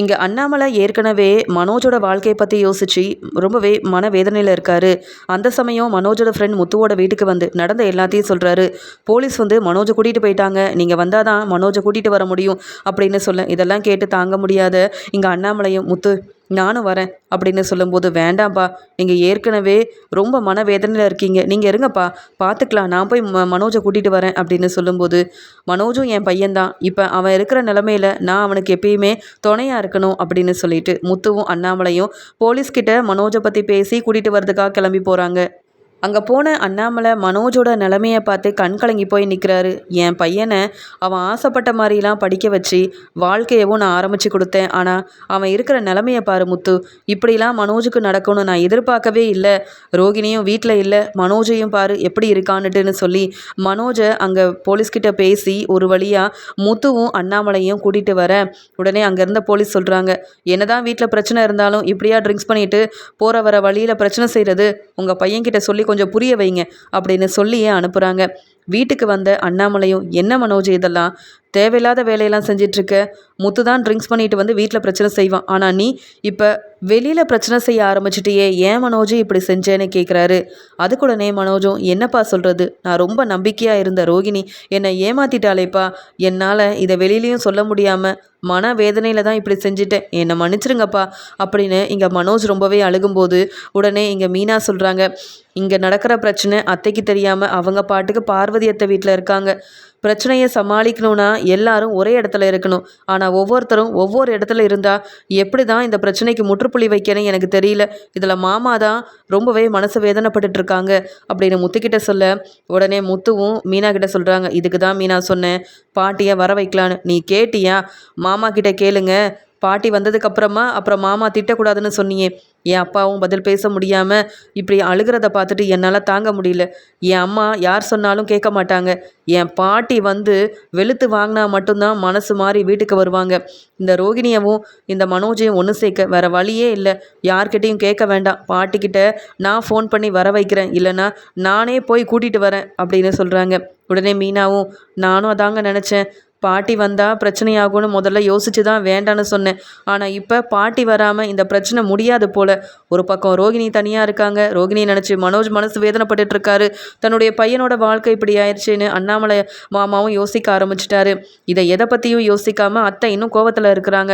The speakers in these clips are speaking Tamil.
இங்கே அண்ணாமலை ஏற்கனவே மனோஜோட வாழ்க்கையை பற்றி யோசிச்சு ரொம்பவே மனவேதனையில் இருக்காரு. அந்த சமயம் மனோஜோட ஃப்ரெண்ட் முத்துவோட வீட்டுக்கு வந்து நடந்த எல்லாத்தையும் சொல்கிறாரு போலீஸ் வந்து மனோஜை கூட்டிகிட்டு போயிட்டாங்க. நீங்கள் வந்தால் தான் மனோஜை கூட்டிகிட்டு வர முடியும் அப்படின்னு சொல்ல இதெல்லாம் கேட்டு தாங்க முடியாத இங்கே அண்ணாமலையும் முத்து நானும் வரேன் அப்படின்னு சொல்லும்போது வேண்டாம்ப்பா நீங்கள் ஏற்கனவே ரொம்ப மனவேதனையில் இருக்கீங்க. நீங்கள் இருங்கப்பா பார்த்துக்கலாம் நான் போய் ம மனோஜை கூட்டிகிட்டு வரேன் அப்படின்னு சொல்லும்போது மனோஜும் என் பையன்தான். இப்போ அவன் இருக்கிற நிலமையில நான் அவனுக்கு எப்பயுமே துணையாக இருக்கணும் அப்படின்னு சொல்லிட்டு முத்துவும் அண்ணாமலையும் போலீஸ்கிட்ட மனோஜை பற்றி பேசி கூட்டிகிட்டு வரதுக்காக கிளம்பி போகிறாங்க அங்கே போன அண்ணாமலை மனோஜோட நிலமையை பார்த்து கண் கலங்கி போய் நிற்கிறாரு என் பையனை அவன் ஆசைப்பட்ட மாதிரிலாம் படிக்க வச்சு வாழ்க்கையவும் நான் ஆரம்பித்து கொடுத்தேன். ஆனால் அவன் இருக்கிற நிலமையை பாரு முத்து. இப்படிலாம் மனோஜுக்கு நடக்கும்னு நான் எதிர்பார்க்கவே இல்லை. ரோகிணியும் வீட்டில் இல்லை. மனோஜையும் பாரு எப்படி இருக்கான்னுட்டுன்னு சொல்லி மனோஜை அங்கே போலீஸ்கிட்ட பேசி ஒரு வழியாக முத்துவும் அண்ணாமலையும் கூட்டிகிட்டு வர. உடனே அங்கே இருந்த போலீஸ் சொல்கிறாங்க என்னதான் வீட்டில் பிரச்சனை இருந்தாலும் இப்படியா ட்ரிங்க்ஸ் பண்ணிட்டு போகிற வர வழியில் பிரச்சனை செய்கிறது உங்கள் பையன்கிட்ட சொல்லி கொஞ்சம் புரிய வைங்க அப்படின்னு சொல்லியே அனுப்புகிறாங்க வீட்டுக்கு வந்த அண்ணாமலையும் என்ன மனோஜ் இதெல்லாம்? தேவையில்லாத வேலையெல்லாம் செஞ்சிட்ருக்க. முத்து தான் ட்ரிங்க்ஸ் பண்ணிட்டு வந்து வீட்டில் பிரச்சனை செய்வான். ஆனால் நீ இப்போ வெளியில் பிரச்சனை செய்ய ஆரம்பிச்சிட்டியே. ஏன் மனோஜ் இப்படி செஞ்சேன்னு கேட்குறாரு அதுக்குடனே மனோஜும் என்னப்பா சொல்கிறது நான் ரொம்ப நம்பிக்கையாக இருந்த ரோகிணி. என்னை ஏமாத்திட்டாளேப்பா. என்னால் இதை வெளியிலையும் சொல்ல முடியாமல் மன வேதனையில் தான் இப்படி செஞ்சுட்டேன். என்னை மன்னிச்சிருங்கப்பா. அப்படின்னு இங்கே மனோஜ் ரொம்பவே அழுகும்போது உடனே இங்கே மீனா சொல்கிறாங்க இங்கே நடக்கிற பிரச்சனை அத்தைக்கு தெரியாமல் அவங்க பாட்டுக்கு பார்வதி அத்தை வீட்டில் இருக்காங்க. பிரச்சனையை சமாளிக்கணும்னா எல்லாரும் ஒரே இடத்துல இருக்கணும். ஆனால் ஒவ்வொருத்தரும் ஒவ்வொரு இடத்துல இருந்தால் எப்படி தான் இந்த பிரச்சனைக்கு முற்றுப்புள்ளி வைக்கணும் எனக்கு தெரியல. இதில் மாமா தான் ரொம்பவே மனசு வேதனைப்பட்டுட்டு இருக்காங்க அப்படின்னு முத்துக்கிட்ட சொல்ல உடனே முத்துவும் மீனா கிட்ட சொல்கிறாங்க இதுக்கு தான் மீனா சொன்னேன். பாட்டியை வர வைக்கலான்னு. நீ கேட்டியா? மாமா கிட்ட கேளுங்க. பாட்டி வந்ததுக்கப்புறமா அப்புறம் மாமா திட்டக்கூடாதுன்னு சொன்னியே என் அப்பாவும் பதில் பேச முடியாமல் இப்படி அழுகிறத பார்த்துட்டு என்னால் தாங்க முடியல. என் அம்மா யார் சொன்னாலும் கேட்க மாட்டாங்க. என் பாட்டி வந்து வெளுத்து வாங்கினா மட்டும்தான் மனசு மாறி வீட்டுக்கு வருவாங்க. இந்த ரோகிணியவும் இந்த மனோஜையும் ஒன்று சேர்க்க வேறு வழியே இல்லை. யார்கிட்டையும் கேட்க வேண்டாம். பாட்டிக்கிட்ட நான் ஃபோன் பண்ணி வர வைக்கிறேன். இல்லைன்னா நானே போய் கூட்டிகிட்டு வரேன் அப்படின்னு சொல்கிறாங்க உடனே மீனாவும் நானும் அதாங்க நினச்சேன். பாட்டி வந்தால் பிரச்சனையாகும்னு முதல்ல யோசிச்சு தான் வேண்டான்னு சொன்னேன். ஆனால் இப்போ பாட்டி வராமல் இந்த பிரச்சனை முடியாது போல். ஒரு பக்கம் ரோகிணி தனியாக இருக்காங்க. ரோகிணி நினச்சி மனோஜ் மனசு வேதனைப்பட்டு இருக்காரு. தன்னுடைய பையனோட வாழ்க்கை இப்படி ஆயிடுச்சுன்னு அண்ணாமலை மாமாவும் யோசிக்க ஆரம்பிச்சிட்டாரு. இதை எதை பற்றியும் யோசிக்காமல் அத்தை இன்னும் கோவத்தில் இருக்கிறாங்க.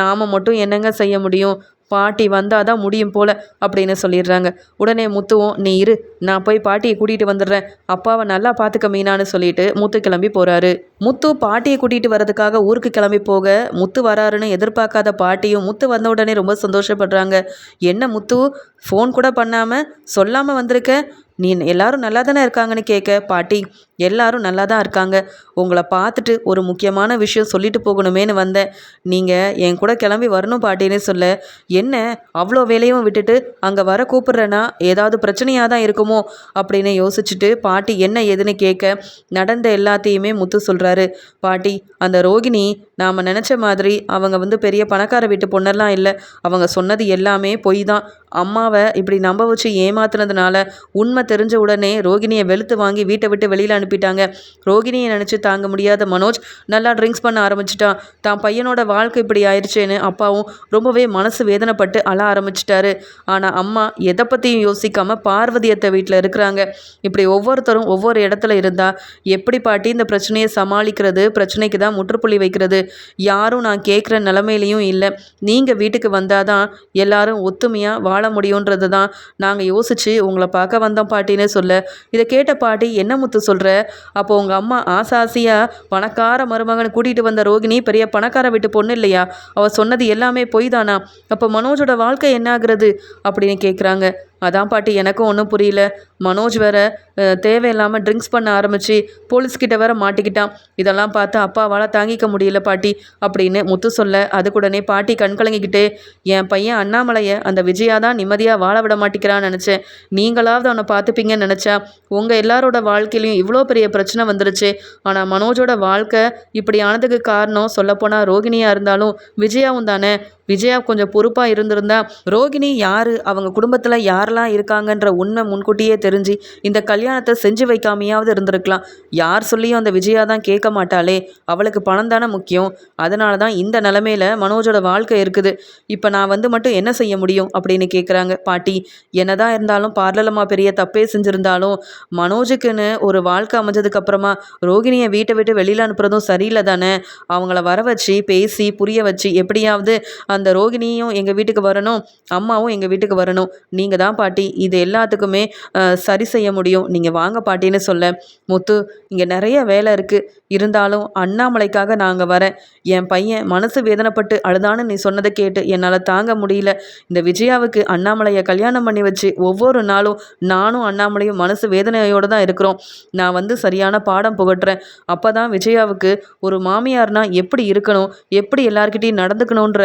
நாம் மட்டும் என்னங்க செய்ய முடியும்? பாட்டி வந்தால் தான் முடியும் போல் அப்படின்னு சொல்லிடுறாங்க. உடனே முத்துவும் நீ இரு நான் போய் பாட்டியை கூட்டிகிட்டு வந்துடுறேன். அப்பாவை நல்லா பார்த்துக்க மீனான்னு சொல்லிட்டு முத்து கிளம்பி போகிறாரு முத்து பாட்டியை கூட்டிகிட்டு வரதுக்காக ஊருக்கு கிளம்பி போக முத்து வராருன்னு எதிர்பார்க்காத பாட்டியும் முத்து வந்த உடனே ரொம்ப சந்தோஷப்படுறாங்க. என்ன முத்து ஃபோன் கூட பண்ணாமல் சொல்லாமல் வந்திருக்க? நீ எல்லாரும் நல்லா தானே இருக்காங்கன்னு கேட்க பாட்டி எல்லாரும் நல்லா தான் இருக்காங்க. உங்களை பார்த்துட்டு ஒரு முக்கியமான விஷயம் சொல்லிட்டு போகணுமேனு வந்தேன். நீங்கள் என் கூட கிளம்பி வரணும் பாட்டின்னு சொல்ல என்ன அவ்வளோ வேலையும் விட்டுட்டு அங்கே வர கூப்பிட்றேன்னா ஏதாவது பிரச்சனையாக தான் இருக்குமோ? அப்படின்னு யோசிச்சுட்டு பாட்டி என்ன ஏதுன்னு கேட்க நடந்த எல்லாத்தையுமே முத்து சொல்கிறாரு பாட்டி அந்த ரோகிணி நாம் நினச்ச மாதிரி அவங்க வந்து பெரிய பணக்கார வீட்டு பொண்ணெல்லாம் இல்லை. அவங்க சொன்னது எல்லாமே பொய் தான். அம்மாவை இப்படி நம்ப வச்சு ஏமாத்துனதுனால உண்மை தெரிஞ்ச உடனே ரோகிணியை வெளுத்து வாங்கி வீட்டை விட்டு வெளியில் அனுப்பிட்டாங்க. ரோகிணியை நினச்சி தாங்க முடியாத மனோஜ் நல்லா ட்ரிங்க்ஸ் பண்ண ஆரம்பிச்சிட்டான் தான் பையனோட வாழ்க்கை இப்படி ஆயிடுச்சேன்னு அப்பாவும் ரொம்பவே மனசு வேதனைப்பட்டு அழ ஆரம்பிச்சிட்டாரு. ஆனால் அம்மா எதை பற்றியும் யோசிக்காமல் பார்வதியத்தை வீட்டில் இருக்கிறாங்க. இப்படி ஒவ்வொருத்தரும் ஒவ்வொரு இடத்துல இருந்தால் எப்படி பாட்டி இந்த பிரச்சனையை சமாளிக்கிறது? பிரச்சனைக்கு தான் முற்றுப்புள்ளி வைக்கிறது. யாரும் நான் கேட்குற நிலமையிலையும் இல்லை. நீங்கள் வீட்டுக்கு வந்தால் தான் எல்லாரும் ஒத்துமையாக வாழ முடியுன்றது தான் நாங்கள் யோசித்து உங்களை பார்க்க வந்தோம். பாட்டின்னு சொல்ல இதை கேட்ட பாட்டி என்ன முத்து சொல்கிற அப்போ உங்கள் அம்மா ஆசாசியாக பணக்கார மருமகனை கூட்டிகிட்டு வந்த ரோகிணி பெரிய பணக்கார வீட்டு பொண்ணு இல்லையா? அவள் சொன்னது எல்லாமே பொய் தானா அப்போ மனோஜோட வாழ்க்கை என்ன ஆகுறது? அப்படின்னு கேட்குறாங்க அதான் பாட்டி எனக்கும் ஒன்றும் புரியல. மனோஜ் வேற தேவையில்லாமல் ட்ரிங்க்ஸ் பண்ண ஆரம்பித்து போலீஸ்கிட்ட வேற மாட்டிக்கிட்டான். இதெல்லாம் பார்த்து அப்பாவால் தாங்கிக்க முடியல பாட்டி அப்படின்னு முத்து சொல்ல அதுக்குடனே பாட்டி கண்கலங்கிக்கிட்டு என் பையன் அண்ணாமலையை அந்த விஜயா தான் நிம்மதியாக வாழ விட மாட்டேங்கிறான்னு நினச்சேன். நீங்களாவது அவனை பார்த்துப்பீங்கன்னு நினச்சா உங்கள் எல்லாரோட வாழ்க்கையிலையும் இவ்வளோ பெரிய பிரச்சனை வந்துருச்சு. ஆனால் மனோஜோட வாழ்க்கை இப்படி ஆனதுக்கு காரணம் சொல்லப்போனால் ரோகிணியாக இருந்தாலும் விஜயாவும் தானே. விஜயா கொஞ்சம் பொறுப்பாக இருந்திருந்தா ரோகிணி யார்? அவங்க குடும்பத்தில் யாரெல்லாம் இருக்காங்கன்ற உண்மை முன்கூட்டியே தெரிஞ்சு இந்த கல்யாணம் கல்யாணத்தை செஞ்சு வைக்காமையாவது இருந்திருக்கலாம். யார் சொல்லியும் அந்த விஜயா தான் கேட்க மாட்டாளே. அவளுக்கு பணம் தானே முக்கியம். அதனால தான் இந்த நிலமையில மனோஜோட வாழ்க்கை இருக்குது. இப்போ நான் வந்து மட்டும் என்ன செய்ய முடியும் அப்படின்னு கேட்குறாங்க பாட்டி என்னதான் இருந்தாலும் பார்லலம்மா பெரிய தப்பே செஞ்சுருந்தாலும் மனோஜுக்குன்னு ஒரு வாழ்க்கை அமைஞ்சதுக்கு அப்புறமா ரோகிணியை வீட்டை விட்டு வெளியில் அனுப்புறதும் சரியில்லை தானே? அவங்கள வர வச்சு பேசி புரிய வச்சு எப்படியாவது அந்த ரோகிணியும் எங்கள் வீட்டுக்கு வரணும் அம்மாவும் எங்கள் வீட்டுக்கு வரணும். நீங்கள் தான் பாட்டி இது எல்லாத்துக்குமே சரி செய்ய முடியும். நீங்கள் வாங்க பாட்டின்னு சொல்ல முத்து இங்கே நிறைய வேலை இருக்குது இருந்தாலும் அண்ணாமலைக்காக நாங்கள் வரேன். என் பையன் மனசு வேதனைப்பட்டு அழுதான்னு நீ சொன்னதை கேட்டு என்னால் தாங்க முடியல. இந்த விஜயாவுக்கு அண்ணாமலையை கல்யாணம் பண்ணி வச்சு ஒவ்வொரு நாளும் நானும் அண்ணாமலையும் மனசு வேதனையோடு தான் இருக்கிறோம். நான் வந்து சரியான பாடம் புகட்டுறேன். அப்போ தான் விஜயாவுக்கு ஒரு மாமியார்னா எப்படி இருக்கணும்? எப்படி எல்லார்கிட்டையும் நடந்துக்கணுன்ற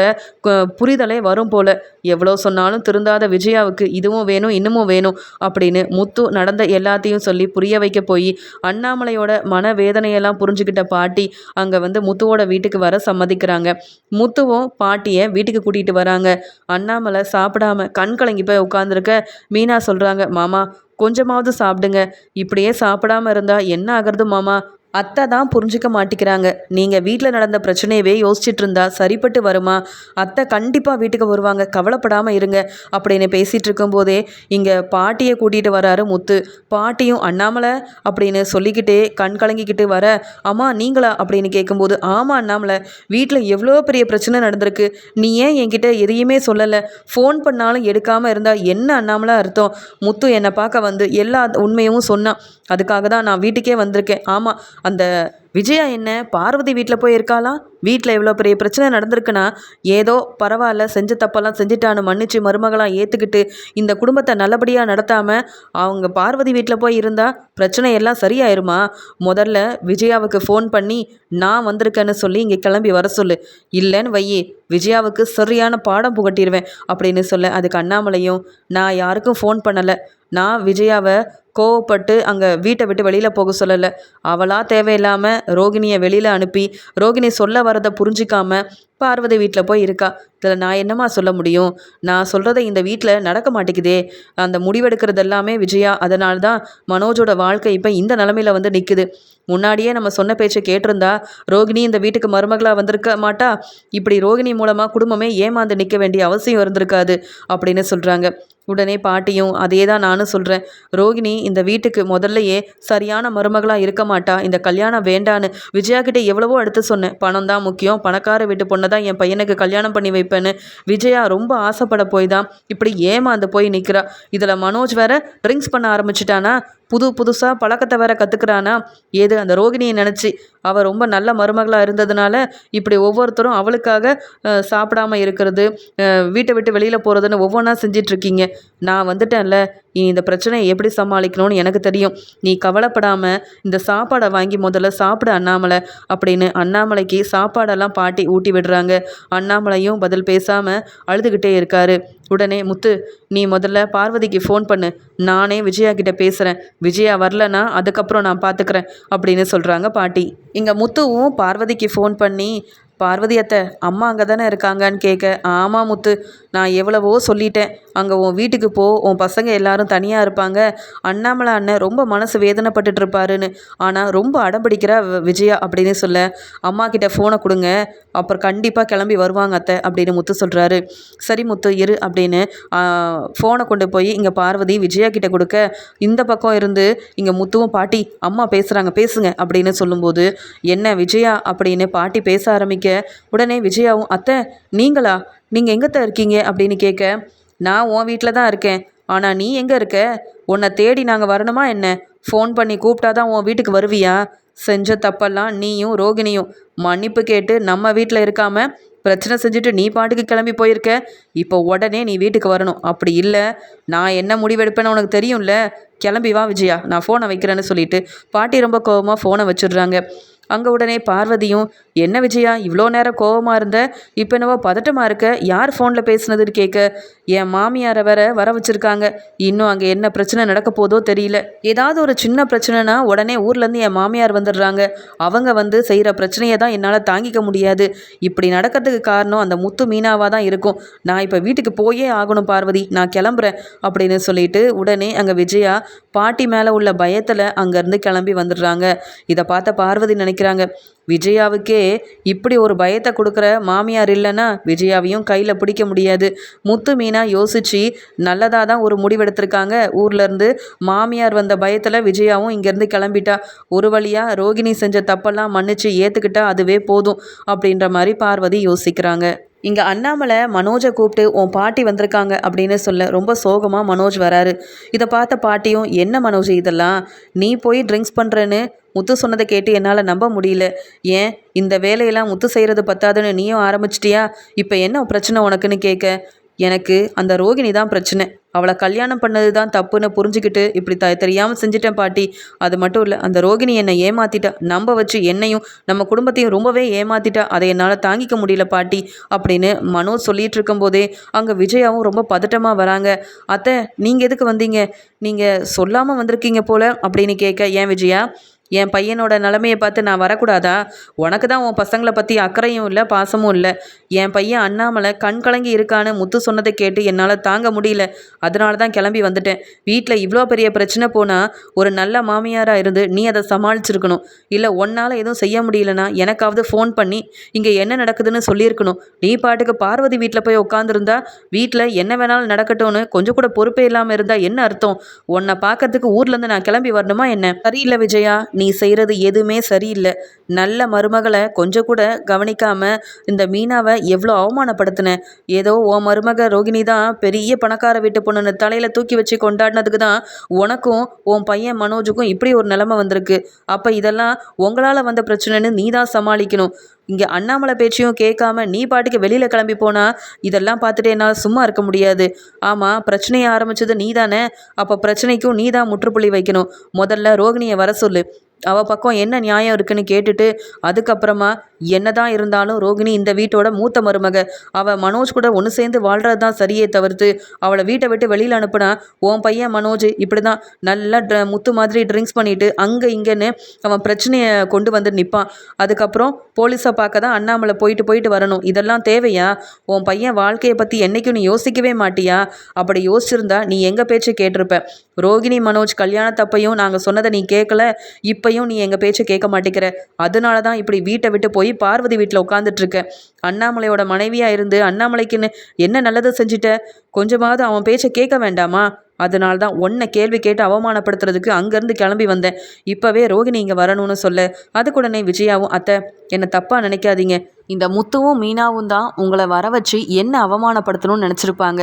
புரிதலே வரும் போல. எவ்வளோ சொன்னாலும் திருந்தாத விஜயாவுக்கு இதுவும் வேணும் இன்னமும் வேணும் அப்படின்னு முத்து நடந்த எல்லா எல்லாத்தையும் சொல்லி புரிய வைக்க போய் அண்ணாமலையோட மனவேதனையெல்லாம் புரிஞ்சுக்கிட்ட பாட்டி அங்கே வந்து முத்துவோட வீட்டுக்கு வர சம்மதிக்கிறாங்க. முத்துவும் பாட்டியை வீட்டுக்கு கூட்டிகிட்டு வராங்க. அண்ணாமலை சாப்பிடாம கண் கலங்கி போய் உட்காந்துருக்க மீனா சொல்கிறாங்க மாமா கொஞ்சமாவது சாப்பிடுங்க. இப்படியே சாப்பிடாம இருந்தால் என்ன ஆகிறது மாமா? அத்தை தான் புரிஞ்சுக்க மாட்டேங்கிறாங்க நீங்கள் வீட்டில் நடந்த பிரச்சனையவே யோசிச்சுட்டு இருந்தா சரிப்பட்டு வருமா? அத்தை கண்டிப்பாக வீட்டுக்கு வருவாங்க. கவலைப்படாமல் இருங்க. அப்படின்னு பேசிகிட்டு இருக்கும்போதே இங்கே பாட்டியை கூட்டிகிட்டு வராரு முத்து. பாட்டியும் அண்ணாமலை அப்படின்னு சொல்லிக்கிட்டே கண் கலங்கிக்கிட்டு வர அம்மா நீங்களா? அப்படின்னு கேட்கும்போது ஆமாம் அண்ணாமலை. வீட்டில் எவ்வளோ பெரிய பிரச்சனை நடந்திருக்கு. நீ ஏன் என்கிட்ட எதையுமே சொல்லலை? ஃபோன் பண்ணாலும் எடுக்காமல் இருந்தால் என்ன அண்ணாமலை அர்த்தம்? முத்து என்னை பார்க்க வந்து எல்லா உண்மையும் சொன்னான். அதுக்காக தான் நான் வீட்டுக்கே வந்திருக்கேன். ஆமாம் அந்த விஜயா என்ன? பார்வதி வீட்டில் போய் இருக்காளாம் வீட்டில் எவ்வளோ பெரிய பிரச்சனை நடந்திருக்குன்னா ஏதோ பரவாயில்ல செஞ்ச தப்பெல்லாம் செஞ்சுட்டான்னு மன்னிச்சு மருமகளாக ஏற்றுக்கிட்டு இந்த குடும்பத்தை நல்லபடியாக நடத்தாமல் அவங்க பார்வதி வீட்டில் போய் இருந்தால் பிரச்சனை எல்லாம் சரியாயிருமா? முதல்ல விஜயாவுக்கு ஃபோன் பண்ணி நான் வந்திருக்கேன்னு சொல்லி இங்கே கிளம்பி வர சொல்லு. இல்லைன்னு வையே விஜயாவுக்கு சரியான பாடம் புகட்டிடுவேன் அப்படின்னு சொல்ல அதுக்கு அண்ணாமலையும் நான் யாருக்கும் ஃபோன் பண்ணலை. நான் விஜயாவை கோவப்பட்டு அங்கே வீட்டை விட்டு வெளியில் போக சொல்லலை. அவளாக தேவையில்லாமல் ரோகிணியை வெளியில் அனுப்பி ரோகிணி சொல்ல வரதை புரிஞ்சிக்காம பார்வதி வீட்டில் போய் இருக்கா. இதில் நான் என்னம்மா சொல்ல முடியும்? நான் சொல்கிறத இந்த வீட்டில் நடக்க மாட்டேங்குதே. அந்த முடிவெடுக்கிறது எல்லாமே விஜயா. அதனால தான் மனோஜோட வாழ்க்கை இப்போ இந்த நிலமையில வந்து நிற்குது முன்னாடியே நம்ம சொன்ன பேச்சை கேட்டிருந்தா ரோகிணி இந்த வீட்டுக்கு மருமகளாக வந்திருக்க மாட்டா? இப்படி ரோகிணி மூலமாக குடும்பமே ஏமாந்து நிற்க வேண்டிய அவசியம் இருந்திருக்காது அப்படின்னு சொல்கிறாங்க உடனே பாட்டியும் அதே தான் நானும் சொல்கிறேன் ரோகிணி இந்த வீட்டுக்கு முதல்லையே சரியான மருமகளாக இருக்க மாட்டா. இந்த கல்யாணம் வேண்டான்னு விஜயா கிட்டே எவ்வளவோ அடுத்து சொன்னேன். பணம் தான் முக்கியம். பணக்கார வீட்டு பொண்ணை தான் என் பையனுக்கு கல்யாணம் பண்ணி வைப்பேன்னு விஜயா ரொம்ப ஆசைப்பட போய் தான் இப்படி ஏமாந்து போய் நிற்கிறா இதில் மனோஜ் வேற ட்ரிங்க்ஸ் பண்ண ஆரம்பிச்சிட்டானா? புது புதுசாக பழக்கத்தை வேற கற்றுக்குறானா ஏது? அந்த ரோகிணியை நினச்சி. அவள் ரொம்ப நல்ல மருமகளாக இருந்ததுனால இப்படி ஒவ்வொருத்தரும் அவளுக்காக சாப்பிடாம இருக்கிறது வீட்டை விட்டு வெளியில் போகிறதுன்னு ஒவ்வொன்றா செஞ்சிட்ருக்கீங்க. நான் வந்துட்டேன்ல. நீ இந்த பிரச்சனையை எப்படி சமாளிக்கணும்னு எனக்கு தெரியும். நீ கவலைப்படாமல் இந்த சாப்பாடை வாங்கி முதல்ல சாப்பிடு அண்ணாமலை அப்படின்னு அண்ணாமலைக்கு சாப்பாடெல்லாம் பாட்டி ஊட்டி விடுறாங்க. அண்ணாமலையும் பதில் பேசாமல் அழுதுகிட்டே இருக்காரு. உடனே முத்து நீ முதல்ல பார்வதிக்கு ஃபோன் பண்ணு. நானே விஜயா கிட்ட பேசுகிறேன் விஜயா வரலனா அதுக்கப்புறம் நான் பார்த்துக்கிறேன் அப்படின்னு சொல்கிறாங்க பாட்டி. இங்கே முத்துவும் பார்வதிக்கு ஃபோன் பண்ணி பார்வதி அத்தை அம்மா அங்கே தானே இருக்காங்கன்னு கேட்க ஆமாம் முத்து. நான் எவ்வளவோ சொல்லிட்டேன். அங்கே உன் வீட்டுக்கு போ. உன் பசங்க எல்லாரும் தனியாக இருப்பாங்க. அண்ணாமலை அண்ணன் ரொம்ப மனசு வேதனைப்பட்டுட்டு இருப்பாருன்னு. ஆனால் ரொம்ப அடம்பிடிக்கிற வ- விஜயா அப்படின்னு சொல்ல. அம்மா கிட்ட ஃபோனை கொடுங்க. அப்புறம் கண்டிப்பாக கிளம்பி வருவாங்க அத்தை அப்படின்னு முத்து சொல்கிறாரு சரி முத்து இரு அப்படின்னு ஃபோனை கொண்டு போய் இங்கே பார்வதி விஜயா கிட்ட கொடுக்க இந்த பக்கம் இருந்து இங்கே முத்துவும் பாட்டி அம்மா பேசுகிறாங்க பேசுங்க அப்படின்னு சொல்லும்போது என்ன விஜயா அப்படின்னு பாட்டி பேச ஆரம்பிக்க உடனே விஜயாவும் அத்தை நீங்களா? நீங்கள் எங்கத்த இருக்கீங்க அப்படின்னு கேட்க நான் உன் வீட்டில் தான் இருக்கேன். ஆனால் நீ எங்கே இருக்க? உன்னை தேடி நாங்கள் வரணுமா என்ன? ஃபோன் பண்ணி கூப்பிட்டா தான் உன் வீட்டுக்கு வருவியா? செஞ்ச தப்பெல்லாம் நீயும் ரோகிணியும் மன்னிப்பு கேட்டு நம்ம வீட்டில் இருக்காமல் பிரச்சனை செஞ்சுட்டு நீ பாட்டுக்கு கிளம்பி போயிருக்க? இப்போ உடனே நீ வீட்டுக்கு வரணும். அப்படி இல்லை. நான் என்ன முடிவெடுப்பேன்னு உனக்கு தெரியும்ல? கிளம்பி வா விஜயா. நான் ஃபோனை வைக்கிறேன்னு சொல்லிட்டு. பாட்டி ரொம்ப கோபமாக ஃபோனை வச்சிடுறாங்க. அங்கே உடனே பார்வதியும் என்ன விஜயா இவ்வளோ நேரம் கோவமாக இருந்த? இப்போ என்னவோ பதட்டமாக இருக்க? யார் ஃபோனில் பேசுனதுன்னு கேட்க என் மாமியாரை வேற வர வச்சுருக்காங்க. இன்னும் அங்கே என்ன பிரச்சனை நடக்க போதோ தெரியல. ஏதாவது ஒரு சின்ன பிரச்சனைனா உடனே ஊர்லேருந்து என் மாமியார் வந்துடுறாங்க. அவங்க வந்து செய்கிற பிரச்சனையை தான் என்னால் தாங்கிக்க முடியாது. இப்படி நடக்கிறதுக்கு காரணம் அந்த முத்து மீனாவாக தான் இருக்கும். நான் இப்போ வீட்டுக்கு போயே ஆகணும் பார்வதி. நான் கிளம்புறேன் அப்படின்னு சொல்லிட்டு உடனே அங்கே விஜயா பாட்டி மேலே உள்ள பயத்தில் அங்கேருந்து கிளம்பி வந்துடுறாங்க. இதை பார்த்த பார்வதி நினைக்கிறாங்க விஜயாவுக்கே இப்படி ஒரு பயத்தை கொடுக்குற மாமியார் இல்லைன்னா விஜயாவையும் கையில் பிடிக்க முடியாது. முத்து மீனா யோசித்து நல்லதாக தான் ஒரு முடிவெடுத்திருக்காங்க. ஊர்லேருந்து மாமியார் வந்த பயத்தில் விஜயாவும் இங்கேருந்து கிளம்பிட்டா. ஒரு வழியாக ரோகிணி செஞ்ச தப்பெல்லாம் மன்னிச்சு ஏற்றுக்கிட்டா அதுவே போதும் அப்படின்ற மாதிரி பார்வதி யோசிக்கிறாங்க. இங்கே அண்ணாமலை மனோஜை கூப்பிட்டு உன் பாட்டி வந்திருக்காங்க அப்படின்னு சொல்ல ரொம்ப சோகமாக மனோஜ் வராரு. இதை பார்த்த பாட்டியும் என்ன மனோஜ் இதெல்லாம்? நீ போய் ட்ரிங்க்ஸ் பண்ணுறேன்னு முத்து சொன்னதை கேட்டு என்னால் நம்ப முடியல. ஏன்? இந்த வேலையெல்லாம் முத்து செய்கிறது பத்தாதுன்னு நீயும் ஆரம்பிச்சிட்டியா? இப்போ என்ன பிரச்சனை உனக்குன்னு கேட்க? எனக்கு அந்த ரோகிணி தான் பிரச்சனை. அவளை கல்யாணம் பண்ணது தான் தப்புன்னு புரிஞ்சுக்கிட்டு இப்படி த தெரியாமல் செஞ்சிட்டேன் பாட்டி. அது மட்டும் இல்லை அந்த ரோகிணி என்னை ஏமாத்திட்டா. நம்ப வச்சு என்னையும் நம்ம குடும்பத்தையும் ரொம்பவே ஏமாத்திட்டா. அதை என்னால் தாங்கிக்க முடியல பாட்டி அப்படின்னு மனோஜ் சொல்லிட்டு இருக்கும்போதே அங்கே விஜயாவும் ரொம்ப பதட்டமாக வராங்க. அத்தை நீங்கள் எதுக்கு வந்தீங்க? நீங்கள் சொல்லாமல் வந்திருக்கீங்க போல அப்படின்னு கேட்க ஏன் விஜயா? என் பையனோட நிலமையை பார்த்து நான் வரக்கூடாதா? உனக்கு தான் உன் பசங்களை பற்றி அக்கறையும் இல்லை பாசமும் இல்லை. என் பையன் அண்ணாமலை கண் கலங்கி இருக்கான்னு முத்து சொன்னதை கேட்டு என்னால் தாங்க முடியல. அதனால தான் கிளம்பி வந்துட்டேன். வீட்டில் இவ்வளோ பெரிய பிரச்சனை போனால் ஒரு நல்ல மாமியாராக இருந்து நீ அதை சமாளிச்சிருக்கணும். இல்லை உன்னால் எதுவும் செய்ய முடியலனா எனக்காவது ஃபோன் பண்ணி இங்கே என்ன நடக்குதுன்னு சொல்லியிருக்கணும். நீ பாட்டுக்கு பார்வதி வீட்டில் போய் உட்காந்துருந்தா வீட்டில் என்ன வேணாலும் நடக்கட்டும்னு கொஞ்சம் கூட பொறுப்பே இல்லாமல் இருந்தால் என்ன அர்த்தம்? உன்னை பார்க்கறதுக்கு ஊர்லேருந்து நான் கிளம்பி வரணுமா என்ன? சரியில்லை விஜயா நீ நீ செய்கிறது எதுவுமே சரியில்லை. நல்ல மருமகளை கொஞ்சம் கூட கவனிக்காம இந்த மீனாவை எவ்வளோ அவமானப்படுத்தின? ஏதோ உன் மருமக ரோகிணி தான் பெரிய பணக்கார வீட்டு பொண்ணுன்னு தலையில் தூக்கி வச்சு கொண்டாடினதுக்கு தான் உனக்கும் உன் பையன் மனோஜுக்கும் இப்படி ஒரு நிலைமை வந்திருக்கு. அப்போ இதெல்லாம் உங்களால் வந்த பிரச்சனைன்னு நீ தான் சமாளிக்கணும். இங்கே அண்ணாமலை பேச்சையும் கேட்காம நீ பாட்டுக்கு வெளியில் கிளம்பி போனால் இதெல்லாம் பார்த்துட்டு என்னால் சும்மா இருக்க முடியாது. ஆமாம் பிரச்சனையை ஆரம்பித்தது நீ தானே அப்போ பிரச்சனைக்கும் நீ தான் முற்றுப்புள்ளி வைக்கணும். முதல்ல ரோகிணியை வர சொல்லு. அவள் பக்கம் என்ன நியாயம் இருக்குன்னு கேட்டுட்டு அதுக்கப்புறமா என்னதான் இருந்தாலும் ரோகிணி இந்த வீட்டோட மூத்த மருமக. அவள் மனோஜ் கூட ஒன்று சேர்ந்து வாழ்கிறது தான் சரியே தவிர்த்து அவளை வீட்டை விட்டு வெளியில் அனுப்புனா உன் பையன் மனோஜ் இப்படி தான் நல்லா ட்ர முத்து மாதிரி ட்ரிங்க்ஸ் பண்ணிட்டு அங்கே இங்கேன்னு அவன் பிரச்சனையை கொண்டு வந்து நிற்பான் அதுக்கப்புறம் போலீஸை பார்க்க தான் அண்ணாமலை போயிட்டு போயிட்டு வரணும். இதெல்லாம் தேவையா? உன் பையன் வாழ்க்கையை பற்றி என்றைக்கும் நீ யோசிக்கவே மாட்டியா? அப்படி யோசிச்சிருந்தா நீ எங்கள் பேச்சு கேட்டிருப்ப? ரோகிணி மனோஜ் கல்யாணத்தப்பையும் நாங்கள் சொன்னதை நீ கேட்கல இப்போ இப்பையும் நீ எங்கள் பேச்சை கேட்க மாட்டேங்கிற. அதனால தான் இப்படி வீட்டை விட்டு போய் பார்வதி வீட்டில் உட்காந்துட்ருக்க அண்ணாமலையோட மனைவியாக இருந்து அண்ணாமலைக்குன்னு என்ன நல்லது செஞ்சிட்ட? கொஞ்சமாவது அவன் பேச்சை கேட்க வேண்டாமா? அதனால தான் உன்னை கேள்வி கேட்டு அவமானப்படுத்துறதுக்கு அங்கேருந்து கிளம்பி வந்தேன். இப்போவே ரோகிணி இங்கே வரணும்னு சொல்ல. அதுக்குடனே விஜயாவும் அத்தை என்னை தப்பாக நினைக்காதீங்க. இந்த முத்துவும் மீனாவும் தான் உங்களை வர வச்சு என்ன அவமானப்படுத்தணும்னு நினச்சிருப்பாங்க.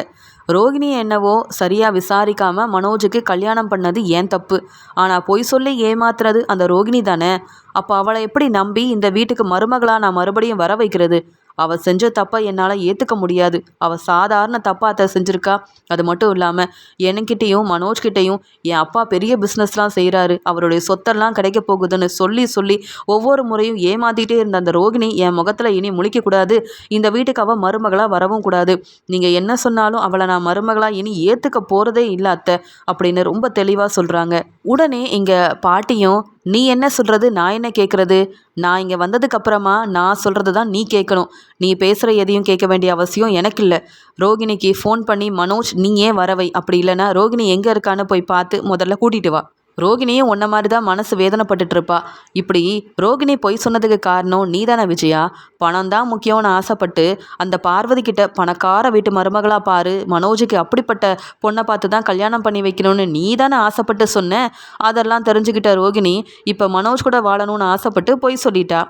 ரோகிணி என்னவோ சரியாக விசாரிக்காம மனோஜுக்கு கல்யாணம் பண்ணது ஏன் தப்பு? ஆனால் பொய் சொல்லி ஏமாத்துறது அந்த ரோகிணி தானே? அப்போ அவளை எப்படி நம்பி இந்த வீட்டுக்கு மருமகளாக நான் மறுபடியும் வர வைக்கிறது? அவள் செஞ்ச தப்பை என்னால் ஏற்றுக்க முடியாது. அவள் சாதாரண தப்பாக அதை செஞ்சுருக்கா? அது மட்டும் இல்லாமல் என்கிட்டேயும் மனோஜ்கிட்டேயும் என் அப்பா பெரிய பிஸ்னஸ்லாம் செய்கிறாரு அவருடைய சொத்தெல்லாம் கிடைக்க போகுதுன்னு சொல்லி சொல்லி ஒவ்வொரு முறையும் ஏமாத்திட்டே இருந்த அந்த ரோகிணி என் முகத்தில் இனி முழிக்கக்கூடாது இந்த வீட்டுக்கு அவள் மருமகளாக வரவும் கூடாது. நீங்கள் என்ன சொன்னாலும் அவளை நான் மருமகளாக இனி ஏற்றுக்க போகிறதே இல்லை அத்தை அப்படின்னு ரொம்ப தெளிவாக சொல்கிறாங்க உடனே இங்கே பாட்டியும் நீ என்ன சொல்கிறது நான் என்ன கேட்குறது நான் இங்கே வந்ததுக்கப்புறமா நான் சொல்கிறது தான் நீ கேட்கணும் நீ பேசுகிற எதையும் கேட்க வேண்டிய அவசியம் எனக்கு இல்லை. ரோகிணிக்கு ஃபோன் பண்ணி மனோஜ் நீ ஏன் வரவை அப்படி இல்லைன்னா ரோகிணி எங்கே இருக்கான்னு போய் பார்த்து முதல்ல கூட்டிகிட்டு வா. ரோகிணியும் உன்ன மாதிரி தான் மனசு வேதனைப்பட்டுட்டு இருப்பா இப்படி ரோகிணி பொய் சொன்னதுக்கு காரணம் நீ தானே விஜயா? பணம் தான் முக்கியம்னு ஆசைப்பட்டு அந்த பார்வதி கிட்ட பணக்கார வீட்டு மருமகளாக பாரு. மனோஜுக்கு அப்படிப்பட்ட பொண்ணை பார்த்து தான் கல்யாணம் பண்ணி வைக்கணும்னு நீ தானே ஆசைப்பட்டு சொன்ன? அதெல்லாம் தெரிஞ்சுக்கிட்ட ரோகிணி இப்போ மனோஜ் கூட வாழணும்னு ஆசைப்பட்டு பொய் சொல்லிட்டா.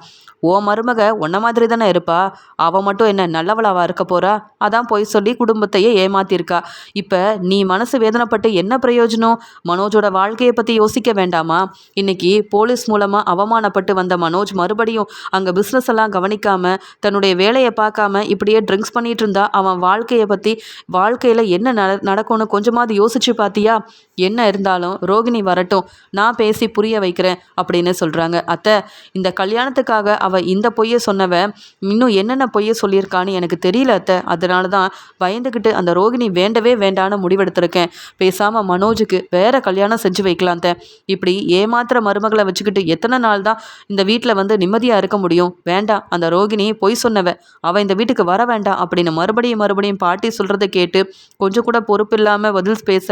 ஓ மருமக உன்ன மாதிரி தானே இருப்பா. அவள் மட்டும் என்ன நல்லவளாவா இருக்க போறா? அதான் பொய் சொல்லி குடும்பத்தையே ஏமாத்திருக்கா இப்போ நீ மனசு வேதனைப்பட்டு என்ன பிரயோஜனம்? மனோஜோட வாழ்க்கையை பற்றி யோசிக்க வேண்டாமா? இன்னைக்கு போலீஸ் மூலமாக அவமானப்பட்டு வந்த மனோஜ் மறுபடியும் அங்கே பிஸ்னஸ் எல்லாம் கவனிக்காம தன்னுடைய வேலையை பார்க்காம இப்படியே ட்ரிங்க்ஸ் பண்ணிட்டு இருந்தா அவன் வாழ்க்கையை பற்றி வாழ்க்கையில் என்ன நட நடக்கும்னு கொஞ்சமாவது யோசிச்சு பார்த்தியா என்ன இருந்தாலும் ரோகிணி வரட்டும் நான் பேசி புரிய வைக்கிறேன் அப்படின்னு சொல்கிறாங்க அத்தை இந்த கல்யாணத்துக்காக அவள் இந்த பொய்யை சொன்னவ இன்னும் என்னென்ன பொய்யை சொல்லியிருக்கான்னு எனக்கு தெரியல அத்தை. அதனால தான் பயந்துக்கிட்டு அந்த ரோகிணி வேண்டவே வேண்டான்னு முடிவெடுத்திருக்கேன். பேசாமல் மனோஜுக்கு வேற கல்யாணம் செஞ்சு வைக்கலாம் அத்தை. இப்படி ஏமாத்துற மருமகளை வச்சுக்கிட்டு எத்தனை நாள் தான் இந்த வீட்டில் வந்து நிம்மதியாக இருக்க முடியும்? வேண்டாம் அந்த ரோகிணி பொய் சொன்னவ. அவள் இந்த வீட்டுக்கு வர வேண்டாம் அப்படின்னு மறுபடியும் மறுபடியும் பாட்டி சொல்கிறத கேட்டு கொஞ்சம் கூட பொறுப்பு இல்லாமல் பதில் பேச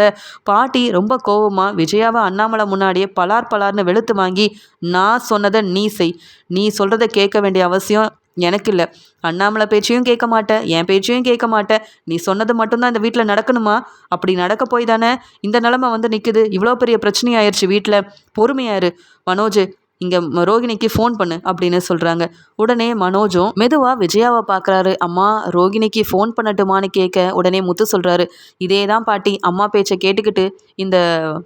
பாட்டி ரொம்ப கோவமாக விஜயாவை அண்ணாமலை முன்னாடியே பலார் பலார்னு வெளுத்து வாங்கி நான் சொன்னதை நீ செய். நீ சொல்கிறத கேட்க வேண்டிய அவசியம் எனக்கு இல்லை அண்ணாமலை பேச்சையும் கேட்க மாட்டேன் என் பேச்சையும் கேட்க மாட்டேன். நீ சொன்னது மட்டும்தான் இந்த வீட்டில் நடக்கணுமா? அப்படி நடக்க போய் தானே? இந்த நிலமை வந்து நிற்குது இவ்வளோ பெரிய பிரச்சனையாயிருச்சு வீட்டில் பொறுமையாரு மனோஜ் இங்கே ரோகிணிக்கு ஃபோன் பண்ணு அப்படின்னு சொல்கிறாங்க உடனே மனோஜும் மெதுவாக விஜயாவை பார்க்குறாரு அம்மா ரோகிணிக்கு ஃபோன் பண்ணட்டுமான்னு கேட்க உடனே முத்து சொல்கிறாரு இதே தான் பாட்டி அம்மா பேச்சை கேட்டுக்கிட்டு இந்த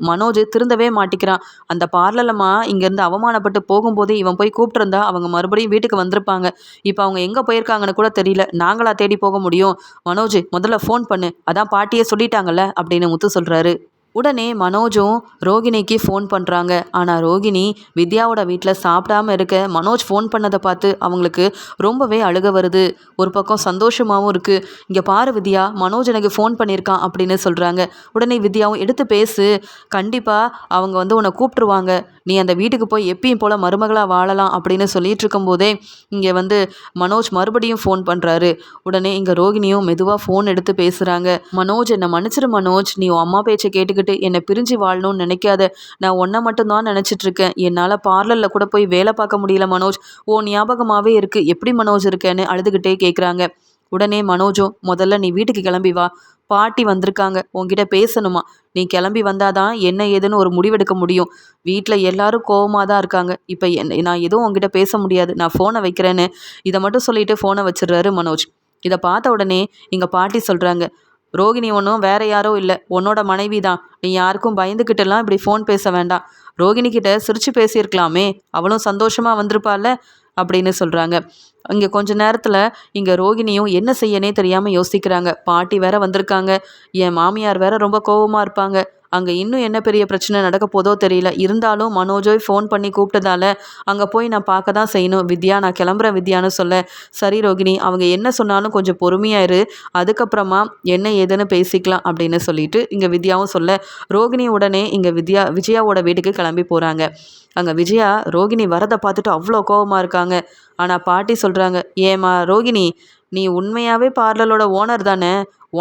மனோஜ் திருந்தவே மாட்டிக்கிறான். அந்த பார்லலம்மா இங்கேருந்து அவமானப்பட்டு போகும்போது இவன் போய் கூப்பிட்டுருந்தா அவங்க மறுபடியும் வீட்டுக்கு வந்திருப்பாங்க. இப்போ அவங்க எங்கே போயிருக்காங்கன்னு கூட தெரியல. நாங்களா தேடி போக முடியும். மனோஜ் முதல்ல ஃபோன் பண்ணு. அதான் பாட்டியே சொல்லிட்டாங்கல்ல அப்படின்னு முத்து சொல்கிறாரு உடனே மனோஜும் ரோகிணிக்கு ஃபோன் பண்ணுறாங்க ஆனால் ரோகிணி வித்யாவோட வீட்டில் சாப்பிடாம இருக்க மனோஜ் ஃபோன் பண்ணதை பார்த்து அவங்களுக்கு ரொம்பவே அழுக வருது. ஒரு பக்கம் சந்தோஷமாகவும் இருக்குது இங்கே பாரு வித்யா மனோஜ் எனக்கு ஃபோன் பண்ணியிருக்கான் அப்படின்னு சொல்கிறாங்க உடனே வித்யாவும் எடுத்து பேசு. கண்டிப்பாக அவங்க வந்து உன்னை கூப்பிட்ருவாங்க நீ அந்த வீட்டுக்கு போய் எப்பயும் போல் மருமகளாக வாழலாம் அப்படின்னு சொல்லிட்டு இருக்கும்போதே இங்கே வந்து மனோஜ் மறுபடியும் ஃபோன் பண்ணுறாரு உடனே இங்கே ரோகிணியும் மெதுவாக ஃபோன் எடுத்து பேசுகிறாங்க மனோஜ் என்னை மன்னிச்சிரு மனோஜ். நீ உன் அம்மா பேச்சை கேட்டுக்கிட்டு என்னை பிரிஞ்சு வாழணும்னு நினைக்காத. நான் ஒன்றை மட்டும்தான் நினச்சிட்டு இருக்கேன் என்னால் பார்லரில் கூட போய் வேலை பார்க்க முடியல மனோஜ். ஓ ஞாபகமாகவே இருக்குது எப்படி மனோஜ் இருக்கேன்னு அழுதுகிட்டே கேட்குறாங்க உடனே மனோஜும் முதல்ல நீ வீட்டுக்கு கிளம்பி வா. பாட்டி வந்திருக்காங்க. உங்ககிட்ட பேசணுமா? நீ கிளம்பி வந்தாதான் என்ன ஏதுன்னு ஒரு முடிவெடுக்க முடியும். வீட்டில் எல்லாரும் கோவமாக தான் இருக்காங்க. இப்போ என்ன நான் எதுவும் உங்ககிட்ட பேச முடியாது. நான் ஃபோனை வைக்கிறேன்னு. இதை மட்டும் சொல்லிட்டு ஃபோனை வச்சிடுறாரு மனோஜ். இதை பார்த்த உடனே எங்கள் பாட்டி சொல்கிறாங்க ரோகிணி ஒன்றும் வேற யாரோ இல்லை. உன்னோட மனைவி தான். நீ யாருக்கும் பயந்துக்கிட்டெல்லாம் இப்படி ஃபோன் பேச வேண்டாம். ரோகிணி கிட்ட சிரிச்சு பேசியிருக்கலாமே. அவளும் சந்தோஷமாக வந்திருப்பாள்ல? அப்படின்னு சொல்கிறாங்க இங்கே கொஞ்ச நேரத்தில் இங்கே ரோகிணியும் என்ன செய்யனே தெரியாமல் யோசிக்கிறாங்க. பாட்டி வேற வந்திருக்காங்க. என் மாமியார் வேற ரொம்ப கோவமாக இருப்பாங்க. அங்கே இன்னும் என்ன பெரிய பிரச்சனை நடக்க போதோ தெரியல. இருந்தாலும் மனோஜோய் ஃபோன் பண்ணி கூப்பிட்டதால அங்கே போய் நான் பார்க்க தான் செய்யணும். வித்யா நான் கிளம்புறேன் வித்யான்னு சொல்ல. சரி ரோகிணி அவங்க என்ன சொன்னாலும் கொஞ்சம் பொறுமையாக இரு. அதுக்கப்புறமா என்ன ஏதுன்னு பேசிக்கலாம் அப்படின்னு சொல்லிட்டு இங்கே வித்யாவும் சொல்ல. ரோகிணி உடனே இங்கே வித்யா விஜயாவோட வீட்டுக்கு கிளம்பி போகிறாங்க அங்கே விஜயா ரோகிணி வரதை பார்த்துட்டு அவ்வளோ கோவமாக இருக்காங்க. ஆனால் பாட்டி சொல்கிறாங்க ஏம்மா ரோகிணி நீ உண்மையாகவே பார்லரோட ஓனர் தானே?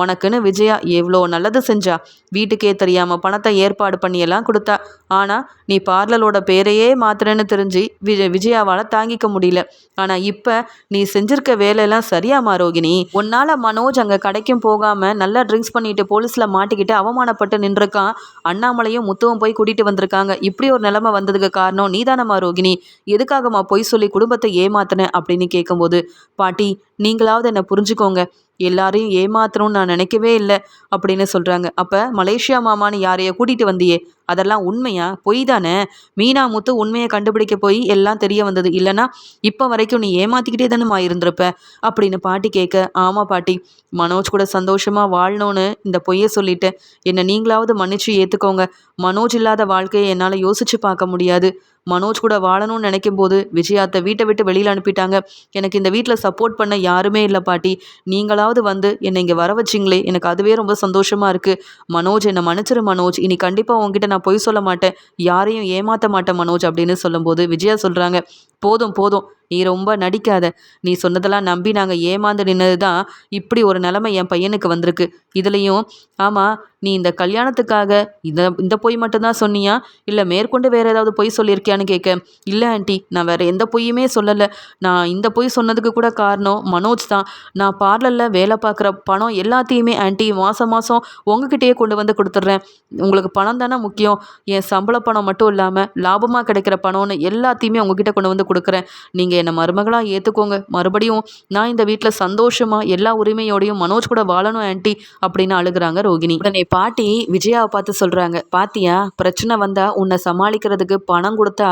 உனக்குன்னு விஜயா எவ்வளோ நல்லது செஞ்சா. வீட்டுக்கே தெரியாமல் பணத்தை ஏற்பாடு பண்ணியெல்லாம் கொடுத்தா. ஆனால் நீ பார்லரோட பேரையே மாத்திரன்னு தெரிஞ்சு விஜய் விஜயாவால் தாங்கிக்க முடியல. ஆனால் இப்போ நீ செஞ்சிருக்க வேலையெல்லாம் சரியாமா ரோகிணி உன்னால் மனோஜ் அங்கே கடைக்கும் போகாமல் நல்லா ட்ரிங்க்ஸ் பண்ணிட்டு போலீஸில் மாட்டிக்கிட்டு அவமானப்பட்டு நின்றுருக்கான். அண்ணாமலையும் முத்துவும் போய் கூட்டிகிட்டு வந்திருக்காங்க. இப்படி ஒரு நிலைமை வந்ததுக்கு காரணம் நீதானம்மா ரோகிணி எதுக்காகம்மா பொய் சொல்லி குடும்பத்தை ஏமாத்தின அப்படின்னு கேட்கும்போது பாட்டி நீங்களாவது என்னை புரிஞ்சுக்கோங்க. எல்லாரையும் ஏமாத்தணும்னு நான் நினைக்கவே இல்லை அப்படின்னு சொல்கிறாங்க அப்போ மலேசியா மாமான்னு யாரையோ கூட்டிகிட்டு வந்தியே அதெல்லாம் உண்மையா? பொய் தானே மீனா முத்து உண்மையை கண்டுபிடிக்க போய் எல்லாம் தெரிய வந்தது. இல்லைனா இப்போ வரைக்கும் நீ ஏமாத்திக்கிட்டே தானேமா இருந்திருப்ப? அப்படின்னு பாட்டி கேட்க ஆமாம் பாட்டி மனோஜ் கூட சந்தோஷமாக வாழணும்னு இந்த பொய்யை சொல்லிட்டு என்னை நீங்களாவது மன்னிச்சு ஏற்றுக்கோங்க மனோஜ் இல்லாத வாழ்க்கையை என்னால் யோசிச்சு பார்க்க முடியாது. மனோஜ் கூட வாழணும்னு நினைக்கும் போது விஜயாத்தை வீட்டை விட்டு வெளியில் அனுப்பிட்டாங்க. எனக்கு இந்த வீட்டில் சப்போர்ட் பண்ண யாருமே இல்லை பாட்டி. நீங்களாவது வந்து என்னை இங்கே வர வச்சிங்களே. எனக்கு அதுவே ரொம்ப சந்தோஷமாக இருக்குது மனோஜ் என்னை மன்னிச்சிரு மனோஜ். இனி கண்டிப்பாக உங்ககிட்ட நான் பொய் சொல்ல மாட்டேன் யாரையும் ஏமாற்ற மாட்டேன் மனோஜ் அப்படின்னு சொல்லும்போது விஜயா சொல்கிறாங்க போதும் போதும். நீ ரொம்ப நடிக்காத. நீ சொன்னதெல்லாம் நம்பி நாங்கள் ஏமாந்து நின்னது தான் இப்படி ஒரு நிலைமை என் பையனுக்கு வந்திருக்கு. இதுலேயும் ஆமாம் நீ இந்த கல்யாணத்துக்காக இந்த இந்த பொய் மட்டும்தான் சொன்னியா? இல்லை மேற்கொண்டு வேறு ஏதாவது பொய் சொல்லியிருக்கியான்னு கேட்க இல்லை ஆண்டி நான் வேறு எந்த பொய்யுமே சொல்லலை. நான் இந்த பொய் சொன்னதுக்கு கூட காரணம் மனோஜ் தான். நான் பார்லரில் வேலை பார்க்குற பணம் எல்லாத்தையுமே ஆண்டி மாதம் மாதம் உங்ககிட்டயே கொண்டு வந்து கொடுத்துட்றேன். உங்களுக்கு பணம் தானே முக்கியம். என் சம்பள பணம் மட்டும் இல்லாமல் லாபமாக கிடைக்கிற பணம்னு எல்லாத்தையுமே உங்ககிட்ட கொண்டு வந்து கொடுக்குறேன். நீங்கள் என்னை மருமகளாக ஏற்றுக்கோங்க மறுபடியும் நான் இந்த வீட்டில் சந்தோஷமாக எல்லா உரிமையோடையும் மனோஜ் கூட வாழணும் ஆண்டி அப்படின்னு அழுகுறாங்க ரோகிணி. உடனே பாட்டி விஜயாவை பார்த்து சொல்கிறாங்க பாத்தியா பிரச்சனை வந்தால் உன்னை சமாளிக்கிறதுக்கு பணம் கொடுத்தா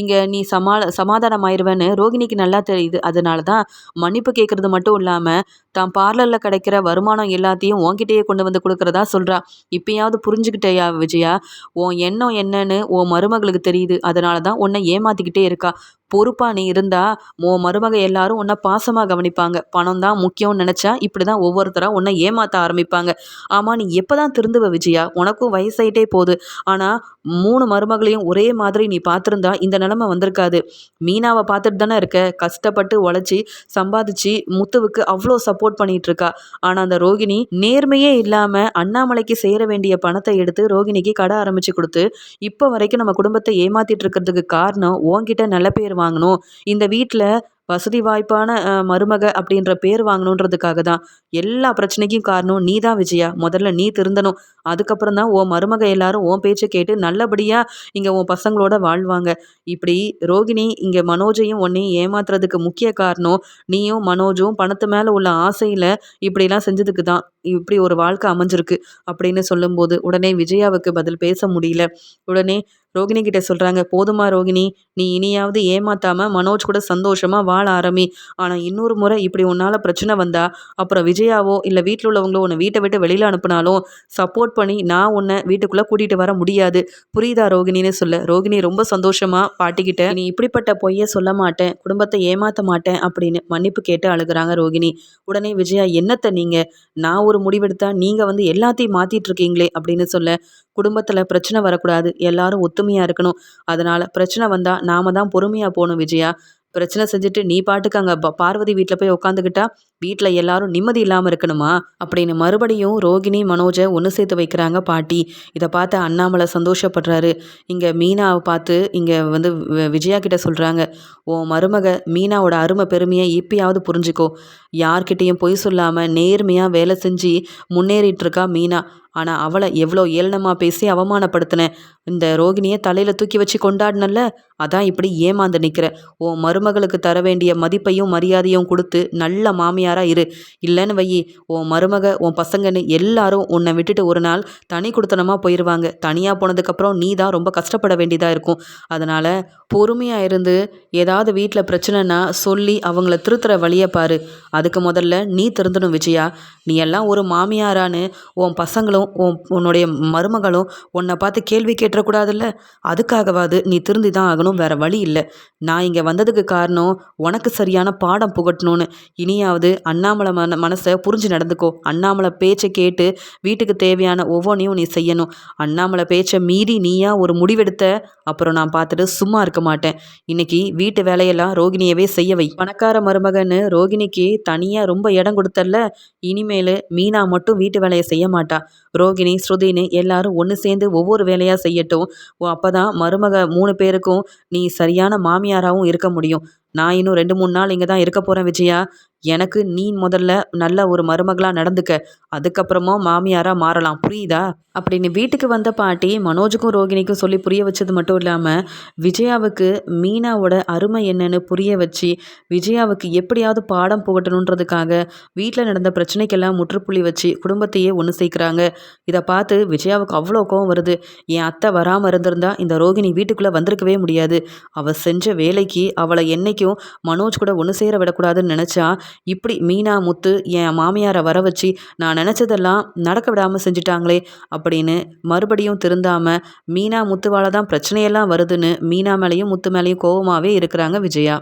இங்கே நீ சமாள சமாதானம் ஆயிடுவேன்னு ரோகிணிக்கு நல்லா தெரியுது. அதனால தான் மன்னிப்பு கேட்குறது மட்டும் இல்லாமல் தான் பார்லரில் கிடைக்கிற வருமானம் எல்லாத்தையும் உன்கிட்டயே கொண்டு வந்து கொடுக்குறதா சொல்கிறா இப்பயாவது புரிஞ்சுக்கிட்டேயா விஜயா? உன் எண்ணம் என்னன்னு உன் மருமகளுக்கு தெரியுது. அதனால தான் உன்னை ஏமாற்றிக்கிட்டே இருக்கா. பொறுப்பாக நீ இருந்தால் உன் மருமக எல்லாரும் உன்னை பாசமாக கவனிப்பாங்க. பணம் தான் முக்கியம்னு நினச்சா இப்படி தான் ஒவ்வொருத்தராக உன்னை ஏமாற்ற ஆரம்பிப்பாங்க. ஆமாம் நீ எப்போ தான் திருந்துவ விஜயா? உனக்கும் வயசாயிட்டே போகுது. ஆனால் மூணு மருமகளையும் ஒரே மாதிரி நீ பார்த்துருந்தா இந்த நிலமை வந்திருக்காது. மீனாவை பார்த்துட்டு தானே இருக்க? கஷ்டப்பட்டு உழைச்சி சம்பாதிச்சு முத்துவுக்கு அவ்வளோ சப்போர்ட் பண்ணிட்டு இருக்கா. ஆனால் அந்த ரோகிணி நேர்மையே இல்லாமல் அண்ணாமலைக்கு சேர வேண்டிய பணத்தை எடுத்து ரோகிணிக்கு கடை ஆரம்பிச்சு கொடுத்து இப்போ வரைக்கும் நம்ம குடும்பத்தை ஏமாத்திட்டு இருக்கிறதுக்கு காரணம் உன்கிட்ட நல்ல பேர் வாங்கணும். இந்த வீட்டில் வசதி வாய்ப்பான மருமக அப்படின்ற பேர் வாங்கணுன்றதுக்காக தான். எல்லா பிரச்சனைக்கும் காரணம் நீ தான் விஜயா. முதல்ல நீ திருந்தணும். அதுக்கப்புறம் தான் உன் மருமக எல்லாரும் உன் பேச்சை கேட்டு நல்லபடியாக இங்கே உன் பசங்களோட வாழ்வாங்க. இப்படி ரோகிணி இங்கே மனோஜையும் உன்னையும் ஏமாத்துறதுக்கு முக்கிய காரணம் நீயும் மனோஜும் பணத்து மேலே உள்ள ஆசையில் இப்படிலாம் செஞ்சதுக்கு தான். இப்படி ஒரு வாழ்க்கை அமைஞ்சிருக்கு அப்படின்னு சொல்லும்போது உடனே விஜயாவுக்கு பதில் பேச முடியல. உடனே ரோகிணி கிட்ட சொல்கிறாங்க போதுமா ரோகிணி நீ இனியாவது ஏமாத்தாம மனோஜ் கூட சந்தோஷமா வாழ ஆரம்பி. ஆனால் இன்னொரு முறை இப்படி உன்னால் பிரச்சனை வந்தா அப்புறம் விஜயாவோ இல்லை வீட்டில் உள்ளவங்களோ உன்னை வீட்டை விட்டு வெளியில் அனுப்புனாலும் சப்போர்ட் பண்ணி நான் உன்னை வீட்டுக்குள்ளே கூட்டிகிட்டு வர முடியாது. புரியுதா ரோகிணின்னு சொல்ல. ரோகிணி ரொம்ப சந்தோஷமா பாட்டிக்கிட்ட நீ இப்படிப்பட்ட பொய்யை சொல்ல மாட்டேன் குடும்பத்தை ஏமாற்ற மாட்டேன் அப்படின்னு மன்னிப்பு கேட்டு அழுகிறாங்க ரோகிணி. உடனே விஜயா என்னத்தை நீங்கள் நான் ஒரு முடிவெடுத்தா நீங்கள் வந்து எல்லாத்தையும் மாற்றிட்டு இருக்கீங்களே அப்படின்னு சொல்ல குடும்பத்தில் பிரச்சனை வரக்கூடாது எல்லாரும் ஒத்துமையாக இருக்கணும். அதனால் பிரச்சனை வந்தால் நாம தான் பொறுமையாக போகணும் விஜயா. பிரச்சனை செஞ்சுட்டு நீ பாட்டுக்கு அங்கே பார்வதி வீட்டில் போய் உட்காந்துக்கிட்டா வீட்டில் எல்லாரும் நிம்மதி இல்லாமல் இருக்கணுமா? அப்படின்னு மறுபடியும் ரோகிணி மனோஜை ஒன்று சேர்த்து வைக்கிறாங்க பாட்டி. இதை பார்த்து அண்ணாமலை சந்தோஷப்படுறாரு. இங்கே மீனாவை பார்த்து இங்கே வந்து விஜயா கிட்ட சொல்கிறாங்க ஓ மருமக மீனாவோட அருமை பெருமையை இப்பயாவது புரிஞ்சுக்கோ. யார்கிட்டேயும் பொய் சொல்லாமல் நேர்மையாக வேலை செஞ்சு முன்னேறிட்டு இருக்கா மீனா. ஆனால் அவளை எவ்வளோ ஏளனமாக பேசி அவமானப்படுத்தினேன் இந்த ரோகிணியை தலையில் தூக்கி வச்சு கொண்டாடினல்ல? அதான் இப்படி ஏமாந்து நிற்கிற உன் மருமகளுக்கு தர வேண்டிய மதிப்பையும் மரியாதையும் கொடுத்து நல்ல மாமியார் மாமியாராக இரு. இல்லைன்னு வையி உன் மருமக உன் பசங்கன்னு எல்லாரும் உன்னை விட்டுட்டு ஒரு நாள் தனி கொடுத்தனமாக போயிடுவாங்க தனியாக போனதுக்கப்புறம் நீ தான் ரொம்ப கஷ்டப்பட வேண்டியதாக இருக்கும். அதனால் பொறுமையாக இருந்து ஏதாவது வீட்டில் பிரச்சனைனா சொல்லி அவங்கள திருத்துற வழியை பாரு. அதுக்கு முதல்ல நீ திருந்தணும் விஜயா. நீ எல்லாம் ஒரு மாமியாரான்னு உன் பசங்களும் உன் உன்னுடைய மருமகளும் உன்னை பார்த்து கேள்வி கேட்டுறக்கூடாதுல்ல? அதுக்காகவாது நீ திருந்தி தான் ஆகணும். வேற வழி இல்லை. நான் இங்கே வந்ததுக்கு காரணம் உனக்கு சரியான பாடம் புகட்டணும்னு. இனியாவது அண்ணாமலை மன மனசை புரிஞ்சு நடந்துக்கோ. அண்ணாமலை பேச்சை கேட்டு வீட்டுக்கு தேவையான ஒவ்வொன்றையும் நீ செய்யணும். அண்ணாமலை பேச்சை மீறி நீயா ஒரு முடிவெடுத்த? அப்புறம் நான் பார்த்துட்டு சும்மா இருக்க மாட்டேன். இன்னைக்கு வீட்டு வேலையெல்லாம் ரோகிணியவே செய்ய வை. பணக்கார மருமகன்னு ரோகிணிக்கு தனியாக ரொம்ப இடம் கொடுத்தல்ல. இனிமேல் மீனா மட்டும் வீட்டு வேலையை செய்ய மாட்டா. ரோகிணி ஸ்ருதின்னு எல்லாரும் ஒன்று சேர்ந்து ஒவ்வொரு வேலையாக செய்யட்டும். அப்போ தான் மருமக மூணு பேருக்கும் நீ சரியான மாமியாராகவும் இருக்க முடியும். நான் இன்னும் ரெண்டு மூணு நாள் இங்கே தான் இருக்க போகிறேன் விஜயா. எனக்கு நீ முதல்ல நல்ல ஒரு மருமகளாக நடந்துக்க. அதுக்கப்புறமா மாமியாராக மாறலாம். புரியுதா? அப்படின்னு வீட்டுக்கு வந்த பாட்டி மனோஜுக்கும் ரோகிணிக்கும் சொல்லி புரிய வச்சது மட்டும் இல்லாமல் விஜயாவுக்கு மீனாவோட அருமை என்னன்னு புரிய வச்சு விஜயாவுக்கு எப்படியாவது பாடம் புகட்டணுன்றதுக்காக வீட்டில் நடந்த பிரச்சனைக்கெல்லாம் முற்றுப்புள்ளி வச்சு குடும்பத்தையே ஒன்று சேர்க்குறாங்க. இதை பார்த்து விஜயாவுக்கு அவ்வளோ கோவம் வருது. என் அத்தை வராமல் இருந்திருந்தா இந்த ரோகிணி வீட்டுக்குள்ளே வந்திருக்கவே முடியாது. அவள் செஞ்ச வேலைக்கு அவளை என்னைக்கு வரைக்கும் மனோஜ் கூட ஒன்று சேர விடக்கூடாதுன்னு நினச்சா இப்படி மீனா முத்து என் மாமியாரை வர வச்சு நான் நினச்சதெல்லாம் நடக்க விடாமல் செஞ்சிட்டாங்களே அப்படின்னு மறுபடியும் திருந்தாமல் மீனா முத்துவால் தான் பிரச்சனையெல்லாம் வருதுன்னு மீனா மேலேயும் முத்து மேலேயும் கோபமாகவே இருக்கிறாங்க விஜயா.